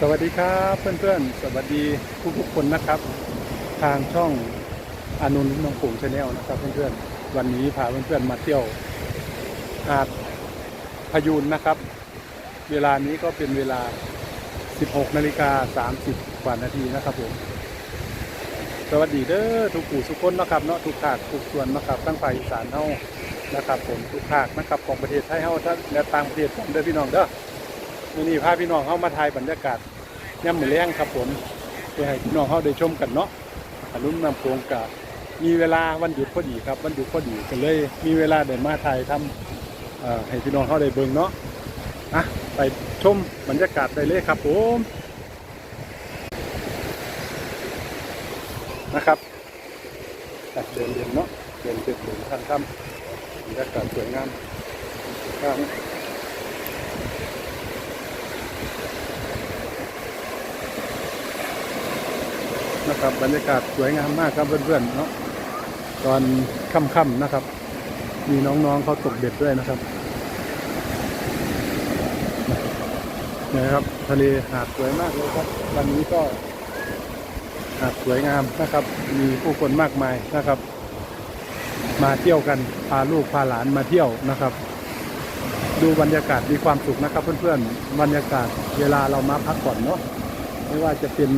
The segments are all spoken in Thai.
สวัสดีครับเพื่อนๆ สวัสดีทุกๆคนนะครับ ทางช่องอนุนน้องปุ๋งชาแนลนะครับ เพื่อนๆวันนี้พาเพื่อนๆมาเที่ยวหาดพยูนนะครับ เวลานี้ก็เป็นเวลา 16นาฬิกา30กว่านาทีนะครับผมสวัสดีเด้อทุกผู้ทุกคนนะครับเนาะทุกภาคทุกส่วนนะครับตั้งภาคอีสานเฮานะครับ ผมทุกภาคนะครับของประเทศไทยเฮาทั้งและต่างประเทศผมเด้อพี่น้องเด้อ มื้อนี้พาพี่น้องเฮามาถ่ายบรรยากาศย่ำมือแลงครับผมเพื่อให้พี่น้องเฮาได้ชมกันเนาะอนุนำโครงกามีเวลาวันหยุดพอดีครับวันหยุดพอดีก็เลย มีเวลาได้มาถ่ายทำให้พี่น้องเฮาได้เบิ่งเนาะอะไปชมบรรยากาศได้เลยครับผมนะครับอ่เดินเดินเนาะเดินเป็นถึงทางถ้ำบรรยากาศสวยงามครับ นะครับ บรรยากาศสวยงามมากครับเพื่อนๆเนาะตอนค่ำๆนะครับ มีน้องๆเขาตกเบ็ดด้วยนะครับนี่ครับทะเลหาดสวยมากเลยครับ วันนี้ก็หาดสวยงามนะครับ มีผู้คนมากมายนะครับ มาเที่ยวกันพาลูกพาหลานมาเที่ยวนะครับ ดูบรรยากาศมีความสุขนะครับ เพื่อนๆบรรยากาศเวลาเรามาพักผ่อนเนาะไม่ว่าจะเป็น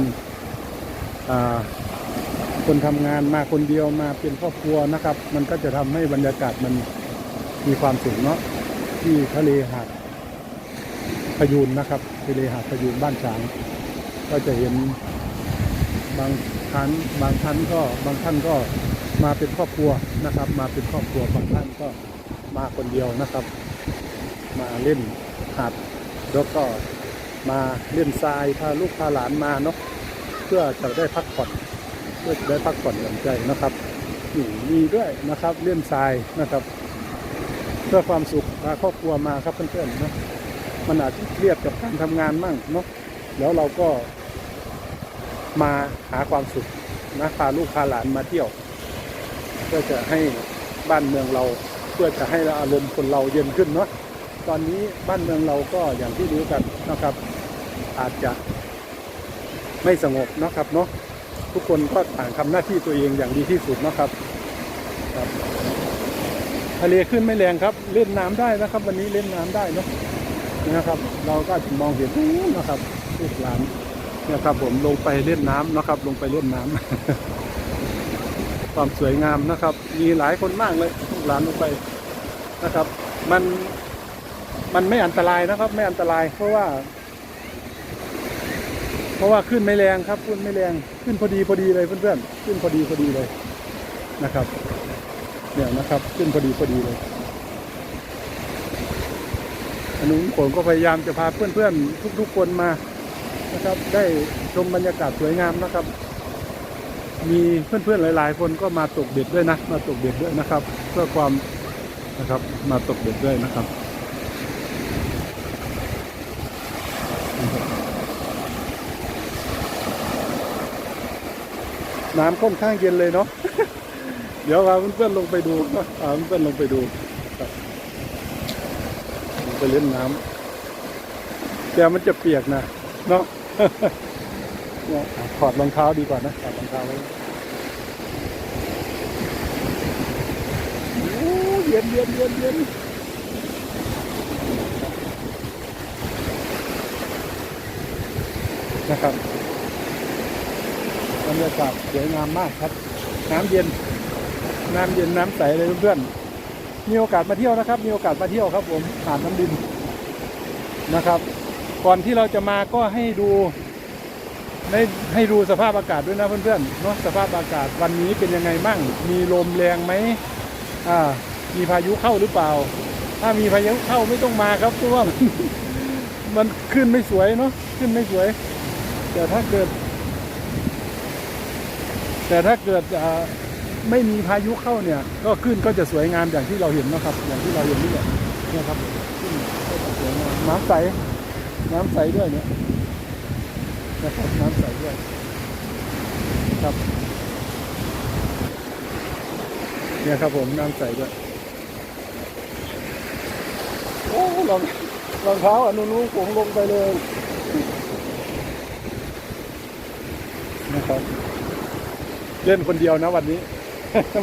คนทำงานมาคนเดียวมาเป็นครอบครัวนะครับ มันก็จะทำให้บรรยากาศมันมีความสุขเนาะที่ทะเลหาดพยูนนะครับทะเลหาดพยูนบ้านฉางก็จะเห็นบางท่านบางท่านก็บางท่านก็มาเป็นครอบครัวนะครับ มาเป็นครอบครัวบางท่านก็มาคนเดียวนะครับ มาเล่นหาดแล้วก็มาเล่นทรายพาลูกพาหลานมาเนาะ เพื่อจะได้พักผ่อนเพื่อจะได้พักผ่อนหย่อนใจนะครับนี่มีด้วยนะครับเล่นทรายนะครับ เพื่อความสุขพาครอบครัวมาครับเพื่อนๆนะมันอาจจะเครียดกับการทำงานมั่งเนาะแล้วเราก็มาหาความสุขนะพาลูกพาหลานมาเที่ยว เพื่อจะให้บ้านเมืองเรา เพื่อจะให้อารมณ์คนเราเย็นขึ้นเนาะตอนนี้บ้านเมืองเราก็อย่างที่รู้กันนะครับ อาจจะ ไม่สงบนะครับเนาะทุกคนก็ต่างทำหน้าที่ตัวเองอย่างดีที่สุดนะครับครับทะเลขึ้นไม่แรงครับ เล่นน้ำได้นะครับ วันนี้เล่นน้ำได้เนาะนะครับ เราก็จะมองเห็นนะครับลูกหลานเนี่ยครับ ผมลงไปเล่นน้ำนะครับ ลงไปเล่นน้ำความสวยงามนะครับ มีหลายคนมากเลยลูกหลานลงไปนะครับ มันมันไม่อันตรายนะครับ ไม่อันตรายเพราะว่า เพราะว่าขึ้นไม่แรงครับขึ้นไม่แรงขึ้นพอดีพอดีเลยเพื่อนๆขึ้นพอดีพอดีเลยนะครับเนี่ยนะครับขึ้นพอดีพอดีเลยอันนู้ผมก็พยายามจะพาเพื่อนๆทุก ๆ คนมานะครับ ได้ชมบรรยากาศสวยงามนะครับ มีเพื่อนๆหลาย ๆ คนก็มาตกเบ็ดด้วยนะ มาตกเบ็ดด้วยนะครับ เพื่อความนะครับมาตกเบ็ดด้วยนะครับ น้ำค่อนข้างเย็นเลยเนาะ เดี๋ยวพาเพื่อนๆลงไปดูนะพาเพื่อนๆลงไปดูลงไปเล่นน้ำแต่มันจะเปียกนะเนาะถอดรองเท้าดีกว่านะถอดรองเท้าไว้โอ้เย็นเย็นเย็นเย็นนะครับ บรรยากาศสวยงามมากครับ น้ำเย็น น้ำเย็นน้ำใสเลยเพื่อนมีโอกาสมาเที่ยวนะครับ มีโอกาสมาเที่ยวครับ ผมหาดน้ำดินนะครับ ก่อนที่เราจะมาก็ให้ดูได้ให้ดูสภาพอากาศด้วยนะเพื่อนๆเนาะสภาพอากาศวันนี้เป็นยังไงบ้างมีลมแรงไหมอ่า มีพายุเข้าหรือเปล่า ถ้ามีพายุเข้าไม่ต้องมาครับเพราะว่ามันขึ้นไม่สวยเนาะขึ้นไม่สวยแต่ถ้าเกิด แต่ถ้าเกิดไม่มีพายุเข้าเนี่ย ก็ขึ้นก็จะสวยงามอย่างที่เราเห็นนะครับ อย่างที่เราเห็นนี่แหละเนี่ยครับขึ้นก็สวยงามน้ำใส น้ำใสด้วยเนี่ยนะครับน้ำใสด้วยครับเนี่ยครับผมน้ำใสด้วยโอ้รองรองเท้าอนุนุผมลงไปเลยนะครับ เล่นคนเดียวนะวันนี้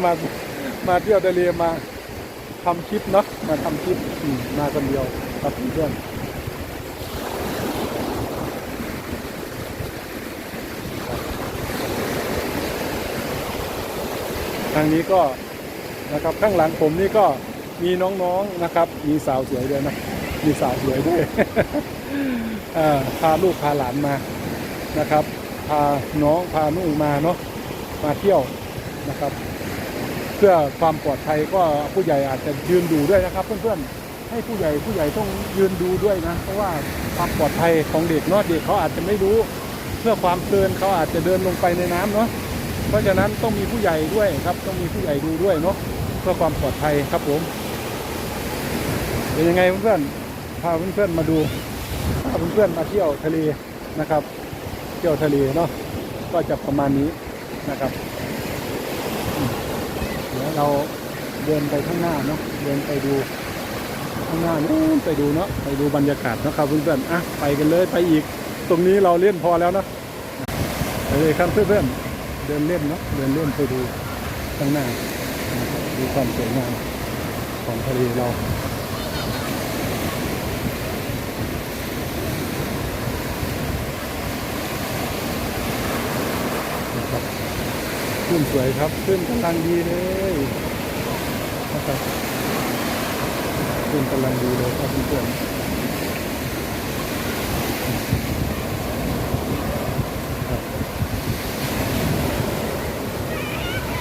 มามาเที่ยวทะเลมาทำคลิปเนาะมาทำคลิปมาคนเดียวครับเพื่อนทางนี้ก็นะครับข้างหลังผมนี่ก็มีน้องๆนะครับ มีสาวสวยด้วยนะ มีสาวสวยด้วยพาลูกพาหลานมานะครับ พาน้องพานุ่งมาเนาะ มาเที่ยวนะครับ เพื่อความปลอดภัยก็ผู้ใหญ่อาจจะยืนดูด้วยนะครับ เพื่อนๆให้ผู้ใหญ่ผู้ใหญ่ต้องยืนดูด้วยนะ เพราะว่าความปลอดภัยของเด็กนาะเด็กเขาอาจจะไม่รู้ เพื่อความเพลินเขาอาจจะเดินลงไปในน้ำเนาะเพราะฉะนั้นต้องมีผู้ใหญ่ด้วยครับต้องมีผู้ใหญ่ดูด้วยเนาะเพื่อความปลอดภัยครับผมเป็นยังไงเพื่อนๆพาเพื่อนๆมาดูพาเพื่อนๆมาเที่ยวทะเลนะครับ เที่ยวทะเลเนาะก็จะประมาณนี้ นะครับเดี๋ยวเราเดินไปข้างหน้าเนาะเดินไปดูข้างหน้านู้นไปดูเนาะไปดูบรรยากาศเนาะครับเพื่อนๆอะไปกันเลยไปอีก ตรงนี้เราเล่นพอแล้วเนาะไปเลยครับเพื่อนๆเดินเล่นเนาะเดินเล่นไปดูข้างหน้าดูความสวยงามของทะเลเรานะครับ ขึ้นสวยครับ ขึ้นกำลังดีเลยนะครับขึ้นกำลังดีเลยครับเพื่อน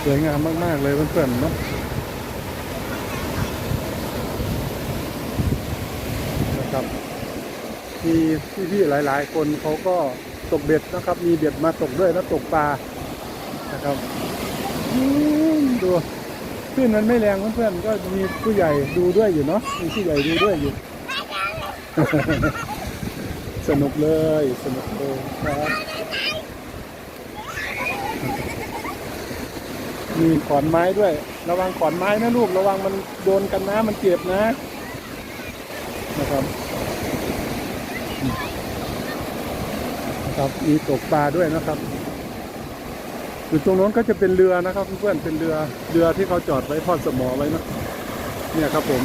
สวยงามมากๆเลยเพื่อนๆเนาะนะครับมีพี่ๆหลาย ๆ คนเขาก็ตกเบ็ดนะครับ มีเบ็ดมาตกด้วยแล้วตกปลา นะครับอืมดูคลื่นมันไม่แรงเพื่อนๆก็มีผู้ใหญ่ดูด้วยอยู่เนาะมีผู้ใหญ่ดูด้วยอยู่ สนุกเลยสนุกเลยครับมีขอนไม้ด้วย ระวังขอนไม้นะลูกระวังมันโดนกันนะมันเจ็บนะ นะครับอืมนะครับมีตกปลาด้วยนะครับ อยู่ตรงโน้นก็จะเป็นเรือนะครับเพื่อนๆเป็นเรือเรือที่เขาจอดไว้ทอดสมอไว้นะเนี่ยครับผม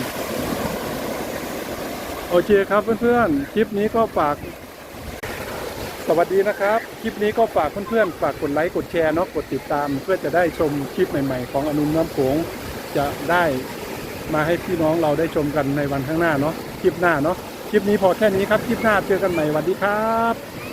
โอเคครับเพื่อนๆคลิปนี้ก็ฝาก สวัสดีนะครับ คลิปนี้ก็ฝากเพื่อนๆฝากกดไลค์กดแชร์เนาะกดติดตาม เพื่อจะได้ชมคลิปใหม่ๆ ของอนุนน้ำโขงจะได้มาให้พี่น้องเราได้ชมกันในวันข้างหน้าเนาะคลิปหน้าเนาะคลิปนี้พอแค่นี้ครับ คลิปหน้าเจอกันใหม่สวัสดีครับ